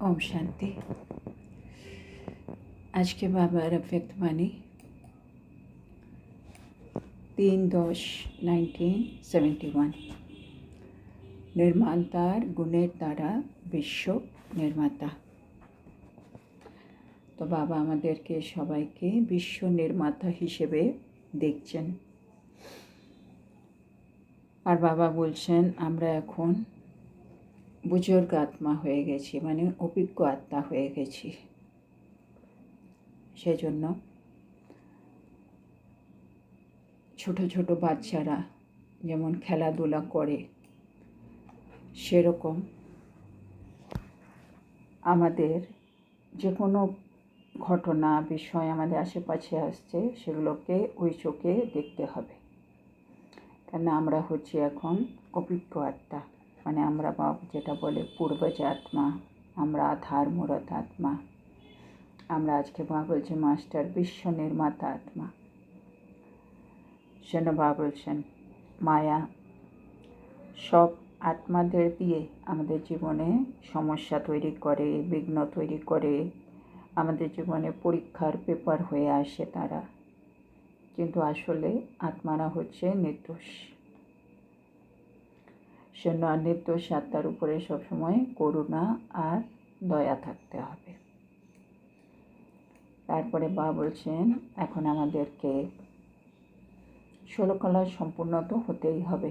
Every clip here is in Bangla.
ওম শান্তি আজকে বাবার অব্যক্তবাণী তিন দশ নাইনটিন সেভেন্টি ওয়ান নির্মাণ তার গুণের দ্বারা বিশ্ব নির্মাতা তো বাবা আমাদেরকে সবাইকে বিশ্ব নির্মাতা হিসেবে দেখছেন আর বাবা বলছেন আমরা এখন বুজুর্গ আত্মা হয়ে গেছি মানে অভিজ্ঞ আত্মা হয়ে গেছি। সেজন্য ছোট ছোট বাচ্চারা যেমন খেলাধুলা করে, সেরকম আমাদের যে কোনো ঘটনা, বিষয় আমাদের আশেপাশে আসছে, সেগুলোকে ওই চোখে দেখতে হবে। কেন আমরা হচ্ছি এখন অভিজ্ঞ আত্মা। মানে আমরা বা যেটা বলে পূর্বজ আত্মা আমরা আধার মূরত আত্মা, আমরা আজকে বা বলছি মাস্টার বিশ্ব নির্মাতা আত্মা। সেন বা বলছেন, মায়া সব আত্মাদের দিয়ে আমাদের জীবনে সমস্যা তৈরি করে, বিঘ্ন তৈরি করে, আমাদের জীবনে পরীক্ষার পেপার হয়ে আসে তারা। কিন্তু আসলে আত্মারা হচ্ছে নির্দোষ। নির্দোষ আত্মার উপরে সবসময় করুণা আর দয়া থাকতে হবে। তারপরে বা বলছেন, এখন আমাদেরকে ষোলকলা সম্পূর্ণ তো হতেই হবে।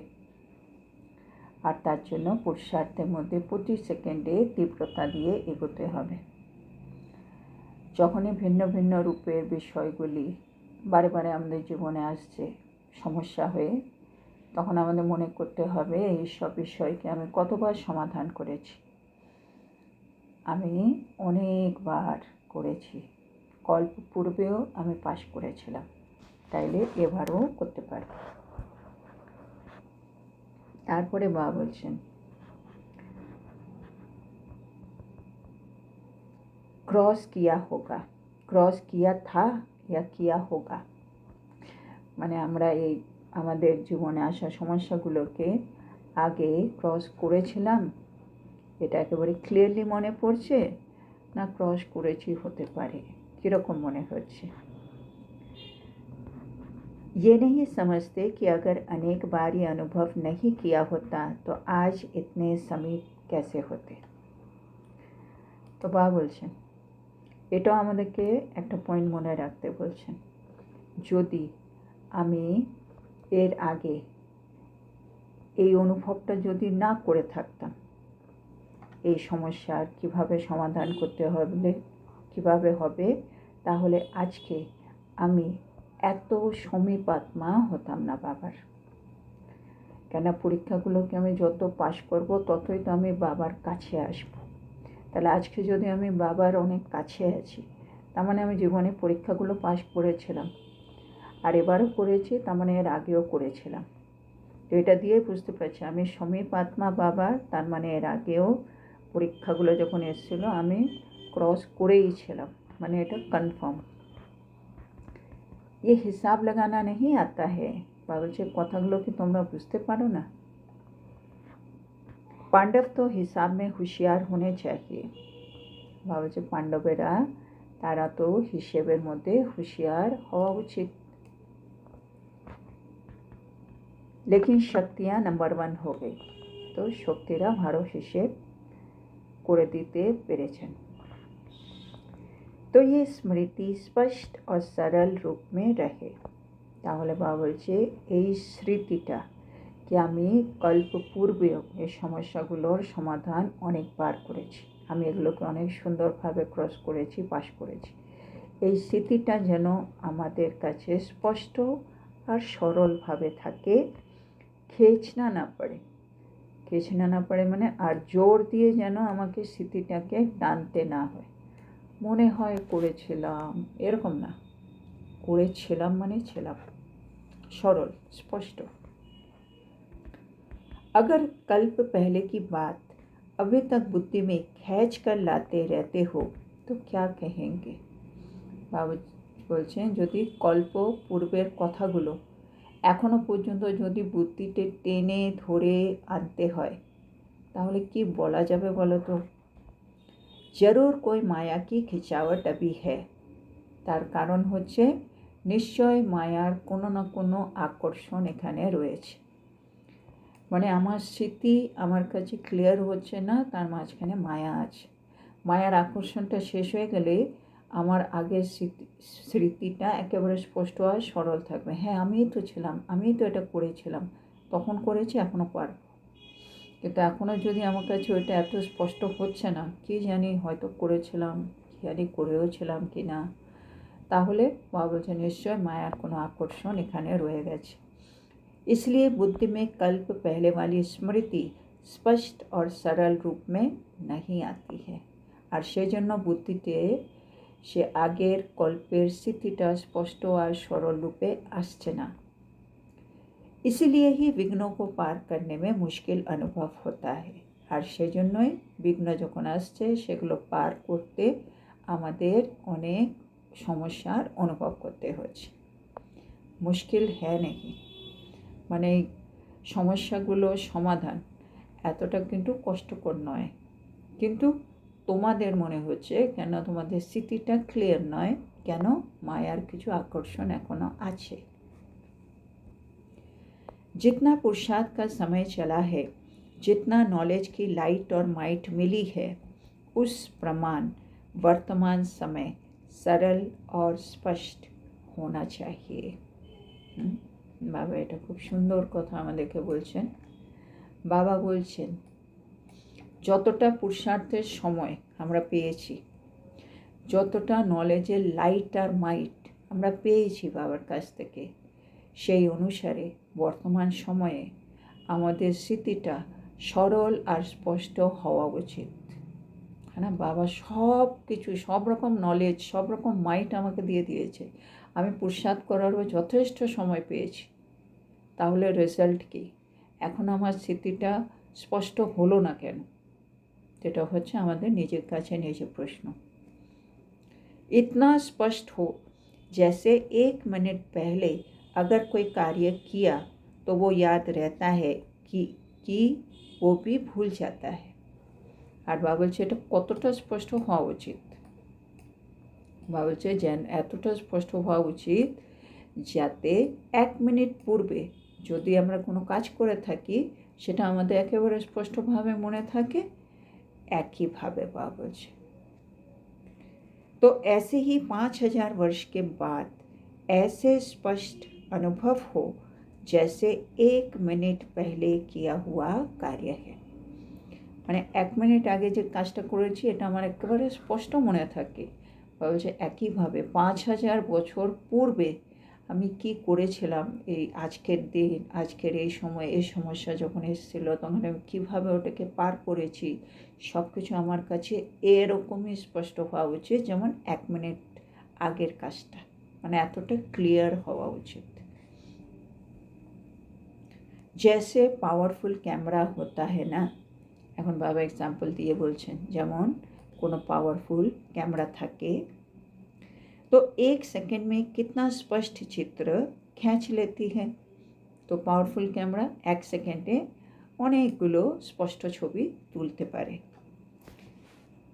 আর তার জন্য পুরুষার্থের মধ্যে প্রতি সেকেন্ডে তীব্রতা দিয়ে এগোতে হবে। যখনই ভিন্ন ভিন্ন রূপের বিষয়গুলি বারে বারে আমাদের জীবনে আসছে, সমস্যা হয়ে তখন আমাদের মনে করতে হবে এই সব বিষয়কে আমি কতবার সমাধান করেছি আমি অনেকবার করেছি কল্প পূর্বেও আমি পাশ করেছিলাম তাইলে এবারও করতে পারব তারপরে বা বলছেন क्रॉस किया होगा क्रॉस किया था या किया होगा মানে আমরা এই আমাদের জীবনে আসা সমস্যাগুলোকে আগে ক্রস করেছিলাম এটা একেবারে ক্লিয়ারলি মনে পড়ছে না ক্রস করেছি হতে পারে কীরকম মনে হচ্ছে ये नहीं समझते कि अगर अनेक बार ये अनुभव नहीं किया होता तो आज इतने समीप कैसे होते তো বা বলছেন এটাও আমাদেরকে একটা পয়েন্ট মনে রাখতে বলছেন যদি আমি এর আগে এই অনুভবটা যদি না করে থাকতাম, এই সমস্যার কীভাবে সমাধান করতে হবে, কীভাবে হবে, তাহলে আজকে আমি এত সমীপ আত্মা হতাম না বাবার। কেন পরীক্ষাগুলোকে আমি যত পাশ করব, ততই তো আমি বাবার কাছে আসব। তাহলে আজকে যদি আমি বাবার অনেক কাছে আছি, তার মানে আমি জীবনে পরীক্ষাগুলো পাশ করেছিলাম। আর এবারও করেছি তার মানে এর আগেও করেছিলাম তো এটা দিয়ে বুঝতে পারছি আমি সমীপ আত্মা বাবা তার মানে এর আগেও পরীক্ষাগুলো যখন এসেছিলো আমি ক্রস করেই ছিলাম মানে এটা কনফার্ম ये হিসাব লাগানা नहीं आता है বা বলছে কথাগুলো কি তোমরা বুঝতে পারো না পাণ্ডব তো হিসাব में হুঁশিয়ার होने चाहिए বা বলছে পাণ্ডবেরা তারা তো হিসেবের মধ্যে হুঁশিয়ার হওয়া উচিত लेकिन शक्तियाँ नंबर वन हो गई তো শক্তিরা ভালো হিসেব করে দিতে পেরেছেন তো ये স্মৃতি স্পষ্ট और सरल रूप में रहे তাহলে বাবা বলছে এই স্মৃতিটা কি আমি কল্প পূর্বেও এই সমস্যাগুলোর সমাধান অনেকবার করেছি আমি এগুলোকে অনেক সুন্দরভাবে ক্রস করেছি পাশ করেছি এই স্মৃতিটা যেন আমাদের কাছে স্পষ্ট আর সরলভাবে থাকে খেচনা না পড়ে খেচনা না পড়ে মানে আর জোর দিয়ে যেন আমাকে স্মৃতিটাকে টানতে না হয় মনে হয় করেছিলাম এরকম না করেছিলাম মানে ছিলাম সরল স্পষ্ট अगर कल्प पहले की बात अभी तक बुद्धि में खींच कर लाते रहते हो तो क्या कहेंगे বাবু বলছেন যদি কল্প পূর্বের কথাগুলো এখনও পর্যন্ত যদি বুদ্ধিতে টেনে ধরে আনতে হয়, তাহলে কি বলা যাবে বলো তো? জরুর কই মায়াকে খিচাওয়াট আবি হ্যাঁ তার কারণ হচ্ছে, নিশ্চয় মায়ার কোনো না কোনো আকর্ষণ এখানে রয়েছে। মানে আমার স্মৃতি আমার কাছে ক্লিয়ার হচ্ছে না, তার মাঝখানে মায়া আছে। মায়ার আকর্ষণটা শেষ হয়ে গেলে আমার আগের স্মৃতি স্মৃতিটা একেবারে স্পষ্ট আর সরল থাকবে হ্যাঁ আমিই তো ছিলাম আমিই তো এটা করেছিলাম তখন করেছি এখনও পারব কিন্তু এখনও যদি আমার কাছে ওইটা এত স্পষ্ট হচ্ছে না কি জানি হয়তো করেছিলাম কি জানি করেও ছিলাম কি না তাহলে বাবা বলছে নিশ্চয় মায়ার কোনো আকর্ষণ এখানে রয়ে গেছে इसलिए बुद्धि में कल्प पहले वाली स्मृति स्पष्ट और सरल रूप में नहीं आती है আর সেজন্য বুদ্ধিতে সে আগের কল্পের স্থিতিটা স্পষ্ট আর সরল রূপে আসছে না इसीलिए ही विघ्नों को पार करने में मुश्किल अनुभव होता है আর সেজন্যই বিঘ্ন যখন আসছে সেগুলো পার করতে আমাদের অনেক সমস্যার অনুভব করতে হচ্ছে মুশকিল হ্যাঁ নেই মানে এই সমস্যাগুলো সমাধান এতটা কিন্তু কষ্টকর নয় কিন্তু তোমাদের মনে হচ্ছে কেন তোমাদের স্মৃতিটা ক্লিয়ার নয় কেন মায়ার কিছু আকর্ষণ এখনও আছে जितना पुरुषार्थ का समय चला है जितना नॉलेज की लाइट और माइट मिली है उस प्रमाण वर्तमान समय सरल और स्पष्ट होना चाहिए হুম? বাবা এটা খুব সুন্দর কথা আমাদেরকে বলছেন বাবা বলছেন যতটা পুরুষার্থের সময় আমরা পেয়েছি, যতটা নলেজের লাইট আর মাইট আমরা পেয়েছি বাবার কাছ থেকে, সেই অনুসারে বর্তমান সময়ে আমাদের স্মৃতিটা সরল আর স্পষ্ট হওয়া উচিত। হ্যাঁ বাবা সব কিছু সব রকম নলেজ সব রকম মাইট আমাকে দিয়ে দিয়েছে। আমি পুরুষার্থ করারও যথেষ্ট সময় পেয়েছি। তাহলে রেজাল্ট কী? এখন আমার স্মৃতিটা স্পষ্ট হলো না কেন? যেটা হচ্ছে আমাদের নিজের কাছে নিজে প্রশ্ন इतना स्पष्ट हो जैसे एक मिनट पहले अगर कोई कार्य किया तो वो याद रहता है कि कि वो भी ভুল जाता है আর বাবা বলছে এটা কতটা স্পষ্ট হওয়া উচিত বাবা বলছে যেন এতটা স্পষ্ট হওয়া উচিত যাতে এক মিনিট পূর্বে যদি আমরা কোনো কাজ করে থাকি সেটা আমাদের একেবারে স্পষ্টভাবে মনে থাকে একইভাবে বাবা বলছে तो ऐसे ही पाँच हजार वर्ष के बाद ऐसे स्पष्ट अनुभव हो जैसे एक मिनट पहले किया हुआ कार्य है মানে এক মিনিট আগে যে কাজটা করেছি এটা আমার একেবারে স্পষ্ট মনে থাকে বলছে একইভাবে পাঁচ হাজার বছর পূর্বে আমি কি করেছিলাম এই আজকের দিন, আজকের এই সময়, এই সমস্যা যখন এসেছিল, তখন আমি কীভাবে ওটাকে পার করেছি সব কিছু আমার কাছে এরকমই স্পষ্ট হওয়া উচিত, যেমন এক মিনিট আগের কাজটা। মানে এতটা ক্লিয়ার হওয়া উচিত। জেসে পাওয়ারফুল ক্যামেরা হতা হ্যাঁ না? এখন বাবা এক্সাম্পল দিয়ে বলছেন, যেমন কোনো পাওয়ারফুল ক্যামেরা থাকে तो एक सेकंड में कितना स्पष्ट चित्र खींच लेती है তো পাওয়ারফুল ক্যামেরা এক সেকেন্ডে অনেকগুলো স্পষ্ট ছবি তুলতে পারে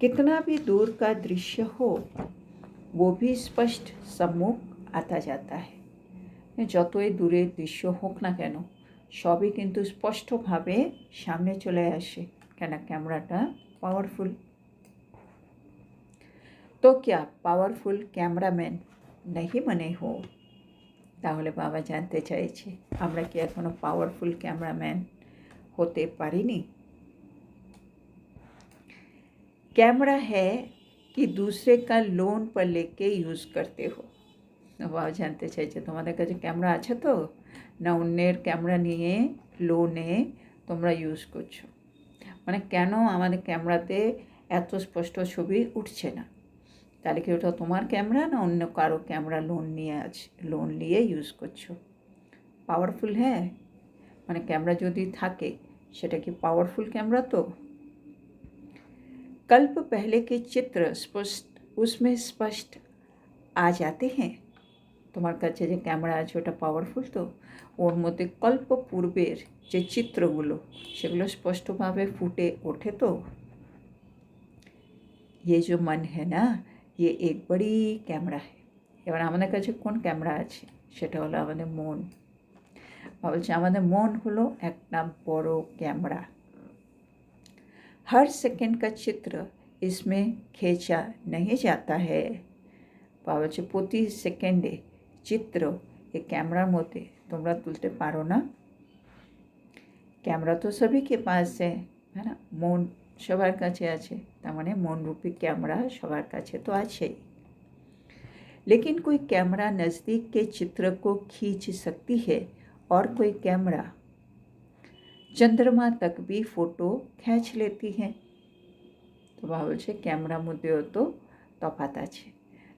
कितना भी दूर का दृश्य हो वो भी स्पष्ट सम्मुख आता जाता है যতই দূরের দৃশ্য হোক না কেন সবই কিন্তু স্পষ্টভাবে সামনে চলে আসে কেন ক্যামেরাটা পাওয়ারফুল তো क्या পাওয়ারফুল ক্যামেরাম্যান नहीं बने हो তাহলে বাবা জানতে চাইছে আমরা কি এখনও পাওয়ারফুল ক্যামেরাম্যান হতে পারিনি कैमरा है कि दूसरे का लोन पर लेके यूज़ करते हो বাবা জানতে চাইছে তোমাদের কাছে ক্যামেরা আছে তো না অন্যের ক্যামেরা নিয়ে লোনে তোমরা ইউজ করছো মানে কেন আমাদের ক্যামেরাতে এত স্পষ্ট ছবি উঠছে না তাহলে কি ওটা তোমার ক্যামেরা না অন্য কারো ক্যামেরা লোন নিয়ে আছে লোন নিয়ে ইউজ করছো পাওয়ারফুল হ্যাঁ মানে ক্যামেরা যদি থাকে সেটা কি পাওয়ারফুল ক্যামেরা তো कल्प पहले के चित्र स्पष्ट उसमें स्पष्ट आ जाते हैं তোমার কাছে যে ক্যামেরা আছে ওটা পাওয়ারফুল তো ওর মধ্যে কল্প পূর্বের যে চিত্রগুলো সেগুলো স্পষ্টভাবে ফুটে ওঠে তো ये जो मन है ना ये एक बड़ी ক্যামেরা है এবার আমাদের কাছে কোন ক্যামেরা আছে সেটা হলো আমাদের মন বলছে আমাদের মন হলো একটা বড় ক্যামেরা हर सेकंड का चित्र इसमें खींचा नहीं जाता है বা বলছে প্রতি সেকেন্ডে চিত্র এই ক্যামেরার মধ্যে তোমরা তুলতে পারো না ক্যামেরা তো সবই কে পাস হ্যাঁ না মন সবার কাছে আছে তার মানে মনরূপী ক্যামেরা সবার কাছে তো আছেই लेकिन कोई कैमरा नज़दीक के चित्र को खींच सकती है और कोई कैमरा চন্দ্রমা তক বি ফটো খ্যাঁচ লেতি হ্যাঁ তো ভাবছে ক্যামেরা মধ্যেও তো তফাত আছে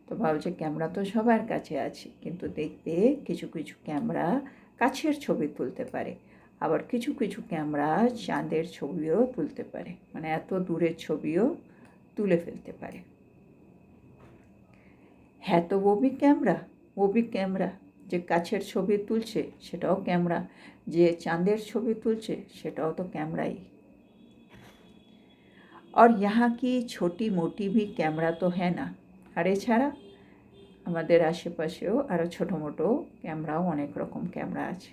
তো ভাবছে ক্যামেরা তো সবার কাছে আছে কিন্তু দেখবে কিছু কিছু ক্যামেরা কাছের ছবি তুলতে পারে আবার কিছু কিছু ক্যামেরা চাঁদের ছবিও তুলতে পারে মানে এত দূরের ছবিও তুলে ফেলতে পারে হ্যাঁ তো ও বি ক্যামেরা ও বি ক্যামেরা যে কাছের ছবি তুলছে সেটাও ক্যামেরা যে চাঁদের ছবি তুলছে সেটাও তো ক্যামেরাই আর यहाँ की छोटी मोटी भी ক্যামেরা তো হ্যাঁ না আর এছাড়া আমাদের আশেপাশেও আরও ছোটো মোটো ক্যামেরাও অনেক রকম ক্যামেরা আছে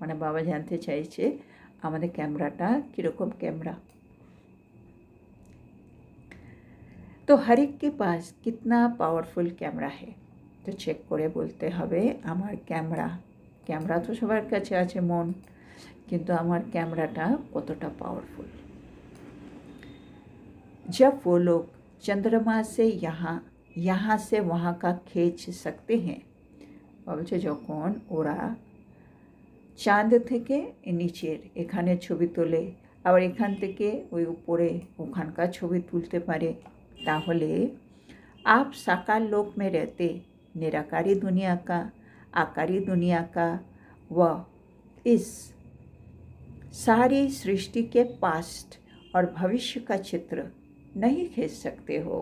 মানে বাবা জানতে চাইছে আমাদের ক্যামেরাটা কীরকম ক্যামেরা তো হর এক के पास कितना पावरफुल ক্যামেরা है তো চেক করে বলতে হবে আমার ক্যামেরা ক্যামেরা তো সবার কাছে আছে মন কিন্তু আমার ক্যামেরাটা কতটা পাওয়ারফুল जब वो लोग चंद्रमा से यहाँ यहाँ से वहाँ का खींच सकते हैं বলছে যখন ওরা চাঁদ থেকে নিচের এখানে ছবি তোলে আবার এখান থেকে ওই উপরে ওখানকার ছবি তুলতে পারে তাহলে आप साकार लोक में रहते निराकारी दुनिया का आकारी दुनिया का व इस सारी सृष्टि के पास्ट और भविष्य का चित्र नहीं खींच सकते हो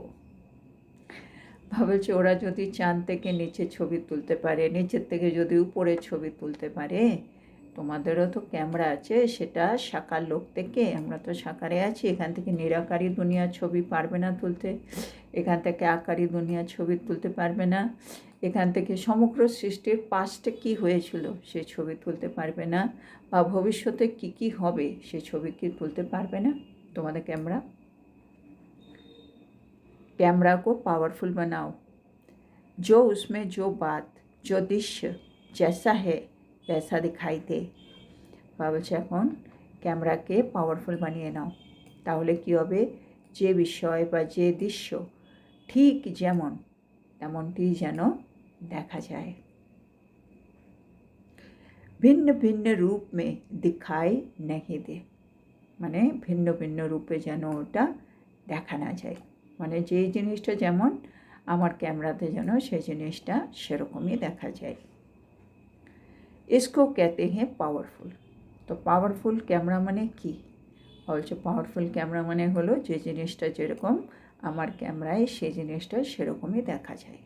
ভাবছে ওরা যদি চাঁদ থেকে নিচে ছবি তুলতে পারে নিচের থেকে যদি উপরে ছবি তুলতে পারে তোমাদেরও তো ক্যামেরা আছে সেটা সাকার লোক থেকে আমরা তো সাকারে আছি এখান থেকে নিরাকারী দুনিয়ার ছবি পারবে না তুলতে এখান থেকে আকারী দুনিয়ার ছবি তুলতে পারবে না এখান থেকে সমগ্র সৃষ্টির পাস্টে কী হয়েছিল সে ছবি তুলতে পারবে না বা ভবিষ্যতে কি কি হবে সে ছবি কি তুলতে পারবে না তোমাদের ক্যামেরা कैमरा को पावरफुल बनाओ जो उसमें जो बात जो दृश्य जैसा है वैसा दिखाई दे বলছে এখন ক্যামেরাকে পাওয়ারফুল বানিয়ে নাও তাহলে কী হবে যে বিষয় বা যে দৃশ্য ঠিক যেমন তেমনটি যেন দেখা যায় ভিন্ন ভিন্ন রূপ মে দিখাই नहीं দে মানে ভিন্ন ভিন্ন রূপে যেন ওটা দেখা না যায় মানে যেই জিনিসটা যেমন আমার ক্যামেরাতে যেন সেই জিনিসটা সেরকমই দেখা যায় इसको कहते हैं পাওয়ারফুল তো পাওয়ারফুল ক্যামেরা মানে কি বলছে পাওয়ারফুল ক্যামেরা মানে হলো যে জিনিসটা যেরকম আমার ক্যামেরায় সেই জিনিসটা সেরকমই দেখা যায়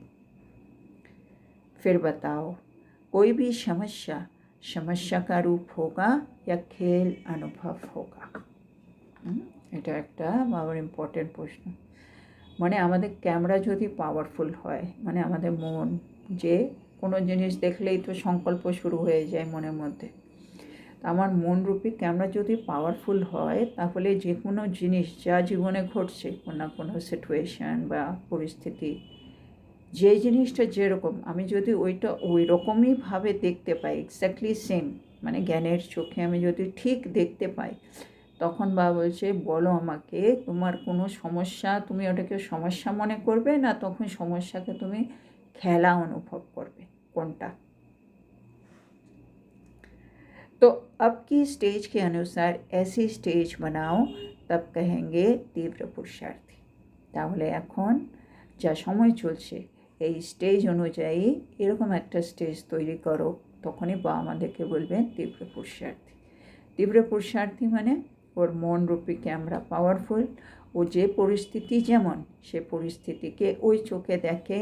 फिर बताओ कोई भी समस्या समस्या का रूप होगा या खेल अनुभव होगा এটা একটা বাবার ইম্পর্টেন্ট প্রশ্ন মানে আমাদের ক্যামেরা যদি পাওয়ারফুল হয় মানে আমাদের মন যে কোনো জিনিস দেখলেই তো সংকল্প শুরু হয়ে যায় মনের মধ্যে। আমার মনরূপী ক্যামেরা যদি পাওয়ারফুল হয়, তাহলে যে কোনো জিনিস যা জীবনে ঘটছে, কোনো না কোনো সিচুয়েশান বা পরিস্থিতি, যে জিনিসটা যেরকম, আমি যদি ওইটা ওই রকমইভাবে দেখতে পাই এক্স্যাক্টলি সেম মানে জ্ঞানের চোখে আমি যদি ঠিক দেখতে পাই, তখন বা বলছে, বলো আমাকে, তোমার কোনো সমস্যা, তুমি ওটাকে সমস্যা মনে করবে না? তখন সমস্যাকে তুমি খেলা অনুভব করবে। কোনটা तो अब की स्टेज के अनुसार ऐसी स्टेज बनाओ তব কহেঙ্গে তীব্র পুরুষার্থী তাহলে এখন যা সময় চলছে এই স্টেজ অনুযায়ী এরকম একটা স্টেজ তৈরি করো তখনই বা আমাদেরকে বলবেন তীব্র পুরুষার্থী তীব্র পুরুষার্থী মানে ওর মন রূপী ক্যামেরা পাওয়ারফুল ও যে পরিস্থিতি যেমন সে পরিস্থিতিকে ওই চোখে দেখে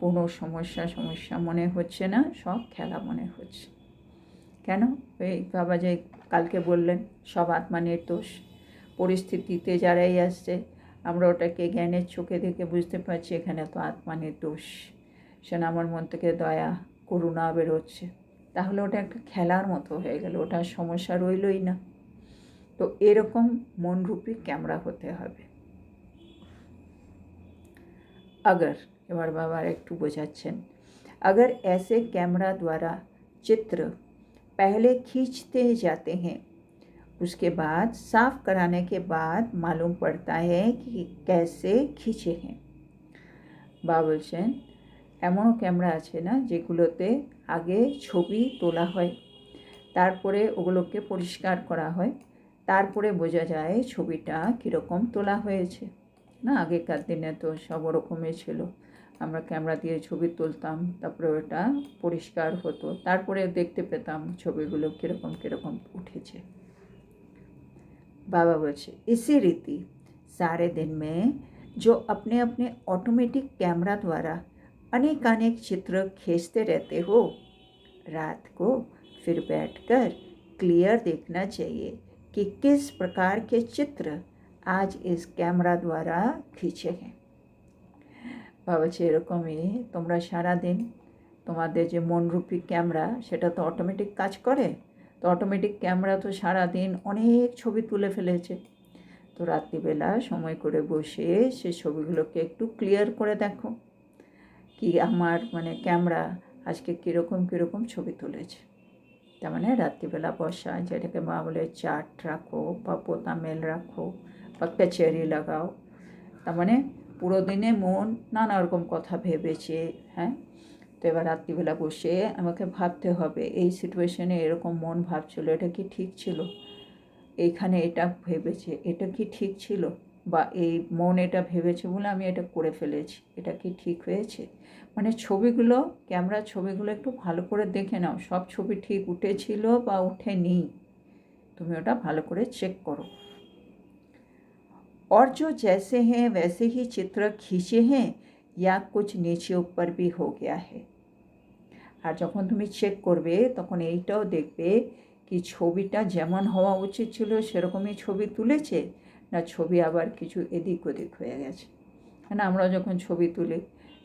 কোনো সমস্যা সমস্যা মনে হচ্ছে না সব খেলা মনে হচ্ছে কেন ওই বাবা যে কালকে বললেন সব আত্মা নির্দোষ পরিস্থিতিতে যারাই আসছে আমরা ওটাকে জ্ঞানের চোখে দেখে বুঝতে পারছি এখানে তো আত্মা নির্দোষ সেটা আমার মন থেকে দয়া করুণা বেরোচ্ছে তাহলে ওটা একটা খেলার মতো হয়ে গেল ওটার সমস্যা রইলই না তো এরকম মনরূপী ক্যামেরা হতে হবে अगर এবার বাবা একটু বোঝাচ্ছেন अगर ऐसे कैमरा द्वारा चित्र पहले खींचते जाते हैं उसके बाद साफ कराने के बाद मालूम पड़ता है कि कैसे खींचे हैं বা বলছেন এমনও ক্যামেরা আছে না যেগুলোতে আগে ছবি তোলা হয় তারপরে ওগুলোকে পরিষ্কার করা হয় তারপরে বোঝা যায় ছবিটা কীরকম তোলা হয়েছে না আগেকার দিনে তো সব ওরকমই ছিল আমরা ক্যামেরা দিয়ে ছবি তুলতাম তারপরে ওটা পরিষ্কার হতো তারপরে দেখতে পেতাম ছবিগুলো কীরকম কীরকম উঠেছে बाबा बोले इसी रीति सारे दिन में जो अपने अपने ऑटोमेटिक कैमरा द्वारा अनेक अनेक चित्र खींचते रहते हो रात को फिर बैठकर क्लियर देखना चाहिए कि किस प्रकार के चित्र आज इस कैमरा द्वारा खींचे हैं বলছে এরকমই তোমরা সারাদিন তোমাদের যে মনরূপী ক্যামেরা, সেটা তো অটোমেটিক কাজ করে। তো অটোমেটিক ক্যামেরা তো সারাদিন অনেক ছবি তুলে ফেলেছে। তো রাত্রিবেলা সময় করে বসে সে ছবিগুলোকে একটু ক্লিয়ার করে দেখো। কি আমার মানে ক্যামেরা আজকে কীরকম কীরকম ছবি তুলেছে। তার মানে রাত্রিবেলা বসা, যেটাকে মা বলে চার্ট রাখো বা পোতা মেল রাখো বা কচেরি লাগাও। তার মানে পুরো দিনে মন নানা রকম কথা ভেবেছে হ্যাঁ? তো এবার রাত্রিবেলা বসে আমাকে ভাবতে হবে, এই সিচুয়েশনে এরকম মন ভাবছিল, এটা কি ঠিক ছিল? এইখানে এটা ভেবেছে, এটা কি ঠিক ছিল? বা এই মন এটা ভেবেছে বলে আমি এটা করে ফেলেছি, এটা কি ঠিক হয়েছে? মানে ছবিগুলো ক্যামেরার ছবিগুলো একটু ভালো করে দেখে নাও, সব ছবি ঠিক উঠেছিল বা উঠেনি। তুমি ওটা ভালো করে চেক করো। और जो जैसे हैं वैसे ही चित्र खींचे हैं या कुछ नीचे ऊपर भी हो गया है আর যখন তুমি চেক করবে তখন এইটাও দেখবে কি ছবিটা যেমন হওয়া উচিত ছিল সেরকমই ছবি তুলেছে না ছবি আবার কিছু এদিক ওদিক হয়ে গেছে না আমরা যখন ছবি তুলি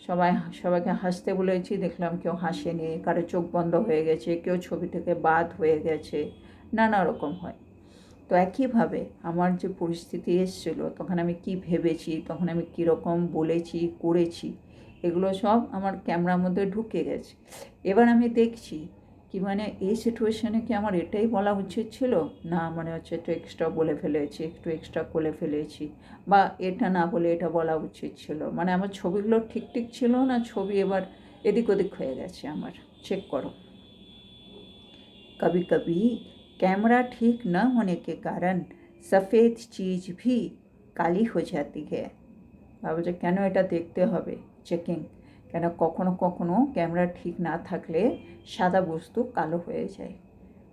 সবাই সবাইকে হাসতে বলেছি দেখলাম কেউ হাসেনি কারো চোখ বন্ধ হয়ে গেছে কেউ ছবি থেকে বাদ হয়ে গেছে নানা রকম হয় তো একইভাবে আমার যে পরিস্থিতি এসেছিল, তখন আমি কি ভেবেছি, তখন আমি কীরকম বলেছি, করেছি, এগুলো সব আমার ক্যামেরার মধ্যে ঢুকে গেছে। এবার আমি দেখছি কি মানে এই সিটুয়েশানে কি আমার এটাই বলা উচিত ছিল? না মানে হচ্ছে একটু এক্সট্রা বলে ফেলেছি, একটু এক্সট্রা করে ফেলেছি, বা এটা না বলে এটা বলা উচিত ছিল। মানে আমার ছবিগুলো ঠিক ঠিক ছিল না, ছবি এবার এদিক ওদিক হয়ে গেছে আমার। চেক করো। কবি কবি कैमरा ठीक न होने के कारण सफ़ेद चीज़ भी काली हो जाती है ভাবো যে কেন এটা দেখতে হবে চেকিং কেন কখনো কখনো ক্যামেরা ঠিক না থাকলে সাদা বস্তু কালো হয়ে যায়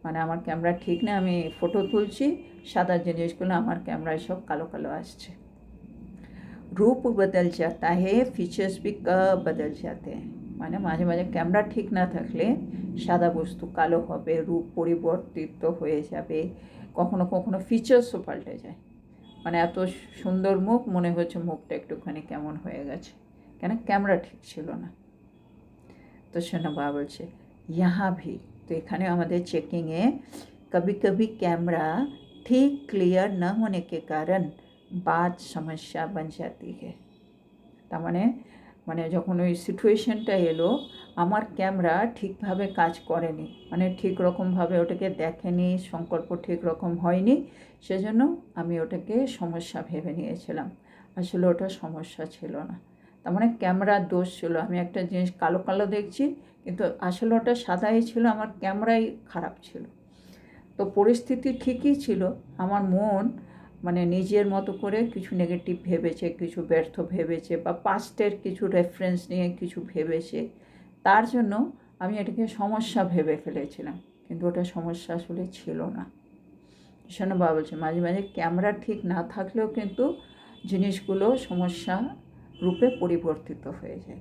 মানে আমার ক্যামেরা ঠিক না আমি ফটো তুলছি সাদা জিনিসগুলো আমার ক্যামেরায় সব কালো কালো আসছে रूप बदल जाता है फीचर्स भी कब बदल जाते हैं মানে মাঝে মাঝে ক্যামেরা ঠিক না থাকলে সাদা বস্তু কালো হবে রূপ পরিবর্তিত হয়ে যাবে কখনো কখনো ফিচার্সও পাল্টে যায় মানে এত সুন্দর মুখ মনে হচ্ছে মুখটা একটুখানি কেমন হয়ে গেছে কেন ক্যামেরা ঠিক ছিল না তো শোনা বাবা বলছে ইহা ভি তো এখানে আমাদের চেকিংয়ে कभी कभी कैमरा ठीक क्लियर न होने के कारण बात समस्या बन जाती है তার মানে মানে যখন ওই সিচুয়েশনটা এলো, আমার ক্যামেরা ঠিকভাবে কাজ করেনি। মানে ঠিক রকমভাবে ওটাকে দেখেনি, সংকল্প ঠিক রকম হয়নি, সেজন্য আমি ওটাকে সমস্যা ভেবে নিয়েছিলাম। আসলে ওটা সমস্যা ছিল না। তার মানে ক্যামেরার দোষ ছিল। আমি একটা জিনিস কালো কালো দেখছি, কিন্তু আসলে ওটা সাদাই ছিল, আমার ক্যামেরাই খারাপ ছিল। তো পরিস্থিতি ঠিকই ছিল। আমার মন মানে নিজের মতো করে কিছু নেগেটিভ ভেবেছে, কিছু ব্যর্থ ভেবেছে বা পাস্টের কিছু রেফারেন্স নিয়ে কিছু ভেবেছে, তার জন্য আমি এটাকে সমস্যা ভেবে ফেলেছিলাম। কিন্তু ওটা সমস্যা আসলে ছিল না। ভীষণ বাবা বলছে, মাঝে মাঝে ক্যামেরা ঠিক না থাকলেও কিন্তু জিনিসগুলো সমস্যা রূপে পরিবর্তিত হয়ে যায়।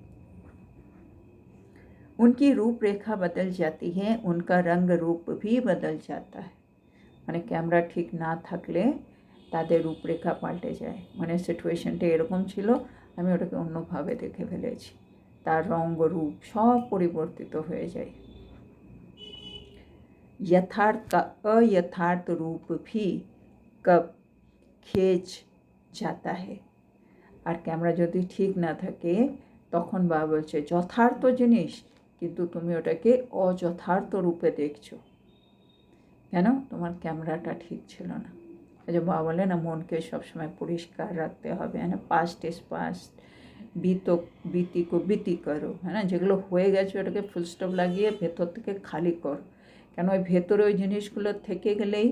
উনকি রূপরেখা বদল যাতি হ্যাঁ উনকা রঙ রূপ ভি বদল যাতা হ্যাঁ মানে ক্যামেরা ঠিক না থাকলে তাদের রূপরেখা পাল্টে যায় মানে সিচুয়েশনটা এরকম ছিল আমি ওটাকে অন্যভাবে দেখে ফেলেছি তার রঙ রূপ সব পরিবর্তিত হয়ে যায় यथार्थ का अयथार्थ रूप भी कब খেজ যাতা হে আর ক্যামেরা যদি ঠিক না থাকে তখন বা বলছে যথার্থ জিনিস কিন্তু তুমি ওটাকে অযথার্থ রূপে দেখছো কেন তোমার ক্যামেরাটা ঠিক ছিল না যে বাবা বলে না, মনকে সবসময় পরিষ্কার রাখতে হবে হ্যাঁ পাস্ট ইস পাস্ট বিত বিতিকো বিতি করো হ্যাঁ যেগুলো হয়ে গেছে ওটাকে ফুলস্টপ লাগিয়ে ভেতর থেকে খালি করো। কেন ওই ভেতরে ওই জিনিসগুলো থেকে গেলেই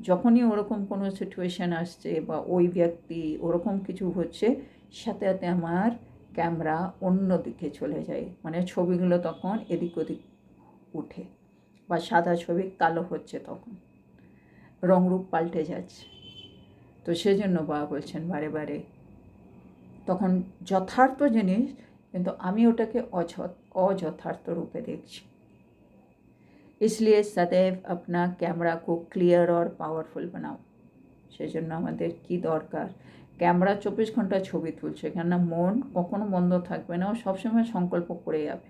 যখনই ওরকম কোনো সিচুয়েশান আসছে বা ওই ব্যক্তি ওরকম কিছু হচ্ছে, সাথে সাথে আমার ক্যামেরা অন্য দিকে চলে যায়। মানে ছবিগুলো তখন এদিক ওদিক উঠে বা সাদা ছবি কালো হচ্ছে তখন। রংরূপ পাল্টে যাচ্ছে তো সেজন্য বাবা বলছেন বারে বারে তখন যথার্থ জিনিস কিন্তু আমি ওটাকে অয অযথার্থ রূপে দেখছি इसलिए सदैव अपना ক্যামেরা কো ক্লিয়ার और পাওয়ারফুল বানাও সেই জন্য আমাদের কি দরকার ক্যামেরা চব্বিশ ঘন্টা ছবি তুলছে কেননা মন কখনো বন্ধ থাকবে না ও সবসময় সংকল্প করে যাবে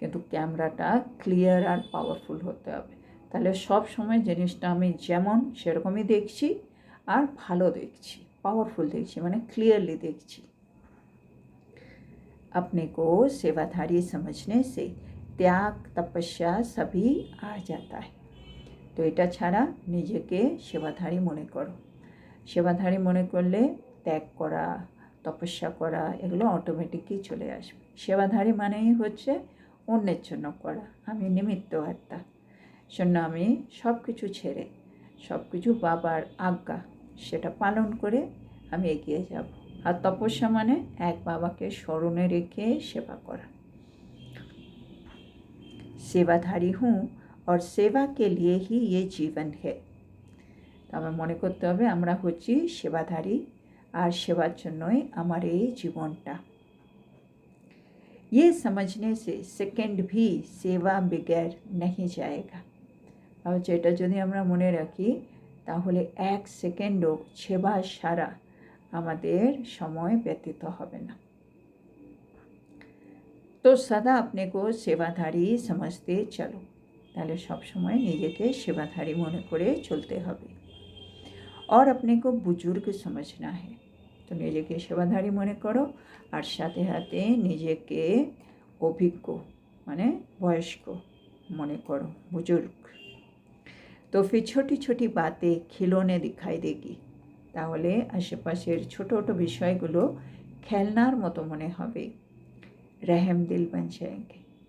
কিন্তু ক্যামেরাটা ক্লিয়ার আর পাওয়ারফুল হতে হবে তাহলে সব সময় জিনিসটা আমি যেমন সেরকমই দেখছি আর ভালো দেখছি পাওয়ারফুল দেখছি মানে ক্লিয়ারলি দেখছি अपने को सेवाधारी समझने से ত্যাগ তপস্যা সবই আ যাতা তো এটা ছাড়া নিজেকে সেবাধারী মনে করো সেবাধারী মনে করলে ত্যাগ করা তপস্যা করা এগুলো অটোমেটিকই চলে আসবে সেবাধারী মানেই হচ্ছে অন্যের জন্য করা আমি নিমিত্ত আত্মা জন্য আমি সব কিছু ছেড়ে সব কিছু বাবার আজ্ঞা সেটা পালন করে আমি এগিয়ে যাব আর তপস্যা মানে এক বাবাকে স্মরণে রেখে সেবা করা সেবাধারী হুঁ আর সেবা কে লিয়ে হি ইয়ে জীবন হে তো আমার মনে করতে হবে আমরা হচ্ছি সেবাধারী আর সেবার জন্যই আমার এই জীবনটা ये समझने से সেকেন্ড ভি সেবা বেগের नहीं जाएगा হচ্ছে এটা যদি আমরা মনে রাখি, তাহলে এক সেকেন্ডও সেবা সারা আমাদের সময় ব্যতীত হবে না। তো সদা আপনি কো সেবাধারী সমঝতে চলো। তাহলে সবসময় নিজেকে সেবাধারী মনে করে চলতে হবে। আর আপনি কো বুজুর্গ সমঝনা है তো নিজেকে সেবাধারী মনে করো, আর সাথে সাথে নিজেকে অভিজ্ঞ মানে বয়স্ক মনে করো, বুজুর্গ। তো ফির ছোটি ছোটি বাতে খিলোনে দিখাই দেগি তাহলে আশেপাশের ছোটো ছোটো বিষয়গুলো খেলনার মতো মনে হবে। রেহেম দিল বান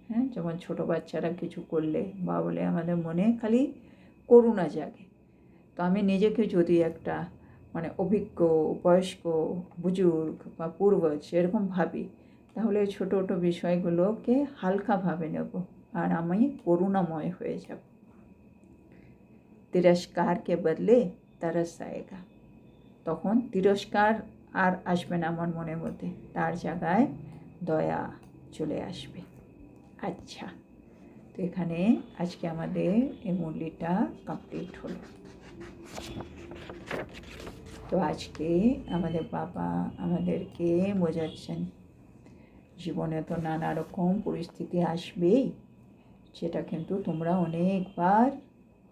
হ্যাঁ যেমন ছোটো বাচ্চারা কিছু করলে বা বলে আমাদের মনে খালি করুণা জাগে। তো আমি নিজেকে যদি একটা মানে অভিজ্ঞ, বয়স্ক, বুজুর্গ বা পূর্বজ এরকম ভাবি, তাহলে ছোটো ছোটো বিষয়গুলোকে হালকাভাবে নেব। আর আমি করুণাময় হয়ে যাব। তিরস্কারকে বদলে তারস আয়েগা। তখন তিরস্কার আর আসবে না আমার মনের মধ্যে, তার জায়গায় দয়া চলে আসবে। আচ্ছা তো এখানে আজকে আমাদের এই মুরলিটা কমপ্লিট হলো। তো আজকে আমাদের বাবা আমাদেরকে বোঝাচ্ছেন, জীবনে তো নানা রকম পরিস্থিতি আসবেই, সেটা কিন্তু তোমরা অনেকবার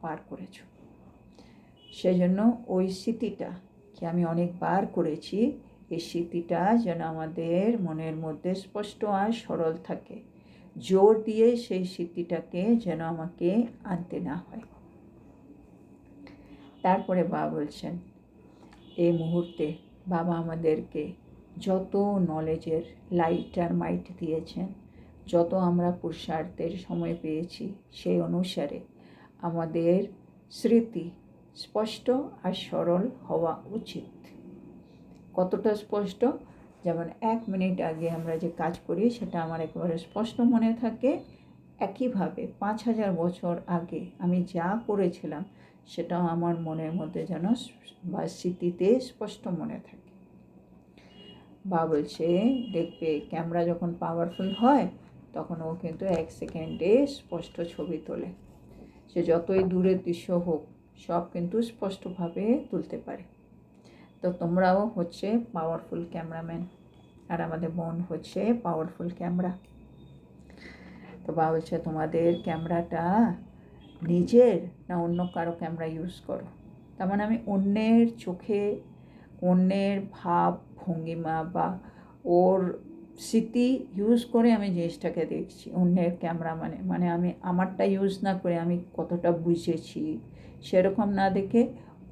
পার করেছ। সেই জন্য ওই স্মৃতিটা কি আমি অনেকবার করেছি, এই স্মৃতিটা যেন আমাদের মনের মধ্যে স্পষ্ট আর সরল থাকে। জোর দিয়ে সেই স্মৃতিটাকে যেন আমাকে আনতে না হয়। তারপরে বাবা বলছেন এই মুহূর্তে বাবা আমাদেরকে যত নলেজের লাইট আর মাইট দিয়েছেন, যত আমরা পুরুষার্থের সময় পেয়েছি, সেই অনুসারে আমাদের স্মৃতি স্পষ্ট আর সরল হওয়া উচিত। কতটা স্পষ্ট? যেমন এক মিনিট আগে আমরা যে কাজ করি, সেটা আমার একেবারে স্পষ্ট মনে থাকে। একইভাবে পাঁচ হাজার বছর আগে আমি যা করেছিলাম, সেটাও আমার মনের মধ্যে যেন বা স্মৃতিতে স্পষ্ট মনে থাকে। বা বলছে, দেখবে, ক্যামেরা যখন পাওয়ারফুল হয়, তখন ও কিন্তু এক সেকেন্ডে স্পষ্ট ছবি তোলে। সে যতই দূরের দৃশ্য হোক সব কিন্তু স্পষ্টভাবে তুলতে পারে। তো তোমরাও হচ্ছে পাওয়ারফুল ক্যামেরাম্যান আর আমাদের মন হচ্ছে পাওয়ারফুল ক্যামেরা তো বা বলছে, তোমাদের ক্যামেরাটা নিজের না অন্য কারও ক্যামেরা ইউজ করো? তার মানে আমি অন্যের চোখে, অন্যের ভাব, ভঙ্গিমা বা ওর স্মৃতি ইউজ করে আমি জিনিসটাকে দেখছি। অন্যের ক্যামেরা মানে মানে আমি আমারটা ইউজ না করে আমি কতটা বুঝেছি সেরকম না দেখে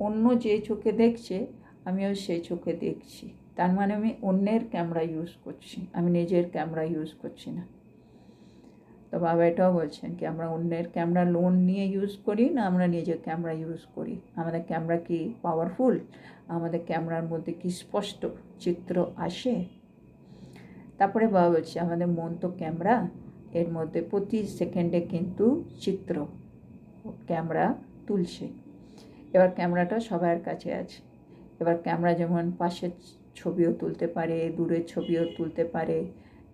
অন্য যে চোখে দেখছে, আমিও সেই চোখে দেখছি। তার মানে আমি অন্যের ক্যামেরা ইউজ করছি, আমি নিজের ক্যামেরা ইউজ করছি না। তো বাবা এটাও বলছেন কি, আমরা অন্যের ক্যামেরা লোন নিয়ে ইউজ করি না আমরা নিজের ক্যামেরা ইউজ করি? আমাদের ক্যামেরা কি পাওয়ারফুল আমাদের ক্যামেরার মধ্যে কি স্পষ্ট চিত্র আসে? তারপরে বাবা বলছে, আমাদের মন তো ক্যামেরা এর মধ্যে প্রতি সেকেন্ডে কিন্তু চিত্র, ক্যামেরা তুলছে। এবার ক্যামেরাটা সবার কাছে আছে। এবার ক্যামেরা যেমন পাশের ছবিও তুলতে পারে, দূরের ছবিও তুলতে পারে।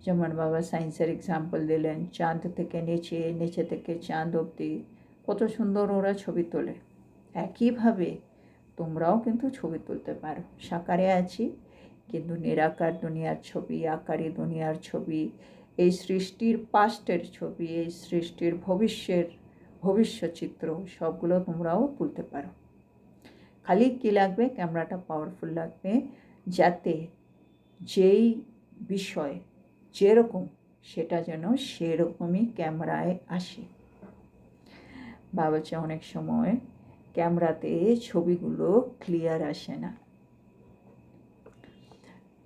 যেমন বাবা সায়েন্সের এক্সাম্পল দিলেন, চাঁদ থেকে নিচে নিচে থেকে চাঁদ অবধি। কত সুন্দর ওরা ছবি তোলে। একইভাবে তোমরাও কিন্তু ছবি তুলতে পারো। সাকারে আছি, কিন্তু নিরাকার দুনিয়ার ছবি, আকারি দুনিয়ার ছবি, এই সৃষ্টির পাস্টের ছবি, এই সৃষ্টির ভবিষ্যের ভবিষ্যৎ চিত্র সবগুলো তোমরাও তুলতে পারো। খালি কী লাগবে? ক্যামেরাটা পাওয়ারফুল লাগবে যাতে যেই বিষয় যেরকম সেটা যেন সেরকমই ক্যামেরায় আসে। বা অনেক সময় ক্যামেরাতে ছবিগুলো ক্লিয়ার আসে না।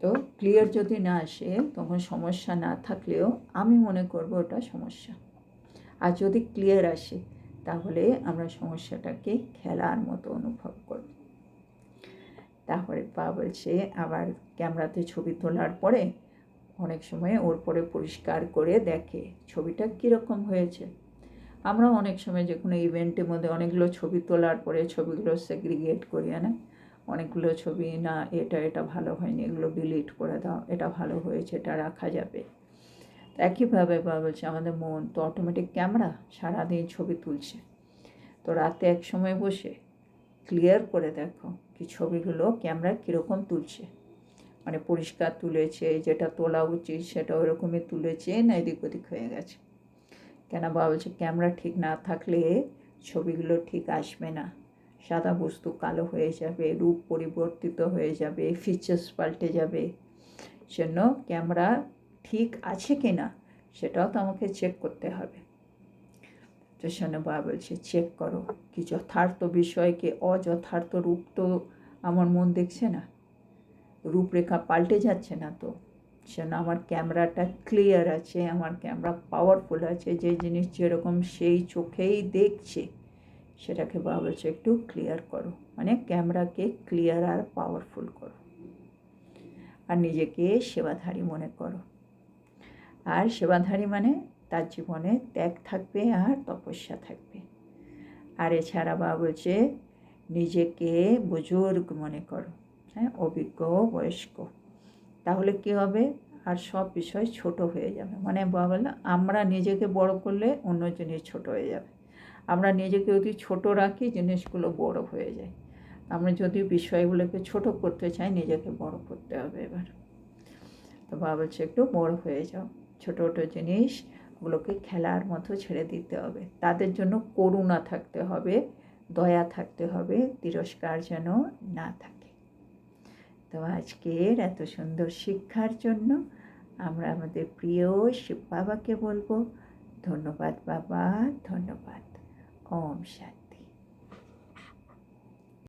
তো ক্লিয়ার যদি না আসে তখন সমস্যা না থাকলেও আমি মনে করব ওটা সমস্যা। আর যদি ক্লিয়ার আসে, তাহলে আমরা সমস্যাটাকে খেলার মতো অনুভব করব। তারপরে পা বলছে, আবার ক্যামেরাতে ছবি তোলার পরে অনেক সময় ওর পরে পরিষ্কার করে দেখে ছবিটা কীরকম হয়েছে। আমরা অনেক সময় যে কোনো ইভেন্টের মধ্যে অনেকগুলো ছবি তোলার পরে ছবিগুলো সেগ্রিগেট করি না? অনেকগুলো ছবি, না, এটা এটা ভালো হয়নি, এগুলো ডিলিট করে দাও, এটা ভালো হয়েছে, এটা রাখা যাবে। একইভাবে বা বলছে, আমাদের মন তো অটোমেটিক ক্যামেরা সারাদিন ছবি তুলছে। তো রাতে এক সময় বসে ক্লিয়ার করে দেখো কি ছবিগুলো ক্যামেরা কীরকম তুলছে। মানে পরিষ্কার তুলেছে, যেটা তোলা উচিত সেটা ওরকমই তুলেছে, না এদিক ওদিক হয়ে গেছে। কেন বাবা বলছে ক্যামেরা ঠিক না থাকলে ছবিগুলো ঠিক আসবে না। সাদা বস্তু কালো হয়ে যাবে, রূপ পরিবর্তিত হয়ে যাবে ফিচার্স পাল্টে যাবে। জন্য ক্যামেরা ঠিক আছে কি না, সেটাও তো আমাকে চেক করতে হবে। তো বাবা বলছে চেক করো, কি যথার্থ বিষয়কে অযথার্থ রূপ তো আমার মন দেখছে না। রূপরেখা পাল্টে যাচ্ছে না তো। সেজন্য আমার ক্যামেরাটা ক্লিয়ার আছে, আমার ক্যামেরা পাওয়ারফুল আছে, যে জিনিস যেরকম সেই চোখেই দেখছে। সেটাকে বাবা বলছে, একটু ক্লিয়ার করো মানে ক্যামেরাকে ক্লিয়ার আর পাওয়ারফুল করো। আর নিজেকে সেবাধারী মনে করো। আর সেবাধারী মানে তার জীবনে ত্যাগ থাকবে আর তপস্যা থাকবে। আর এছাড়া বা বলছে, নিজেকে বুজুর্গ মনে করো হ্যাঁ অভিজ্ঞ, বয়স্ক। তাহলে কী হবে? আর সব বিষয় ছোট হয়ে যাবে। মানে বাবা আমরা নিজেকে বড় করলে অন্য জিনিস ছোট হয়ে যাবে। আমরা নিজেকে যদি ছোট রাখি, জিনিসগুলো বড় হয়ে যায়। আমরা যদি বিষয়গুলোকে ছোট করতে চাই, নিজেকে বড় করতে হবে এবার। তো বাবা বলছে, একটু বড় হয়ে যাও। ছোটো ছোটো জিনিস ওগুলোকে খেলার মতো ছেড়ে দিতে হবে। তাদের জন্য করুণা থাকতে হবে, দয়া থাকতে হবে, তিরস্কার যেন না থাকে। তো আজকের এত সুন্দর শিক্ষার জন্য আমরা আমাদের প্রিয় শিব বাবাকে বলব, ধন্যবাদ বাবা, ধন্যবাদ। ওম শান্তি।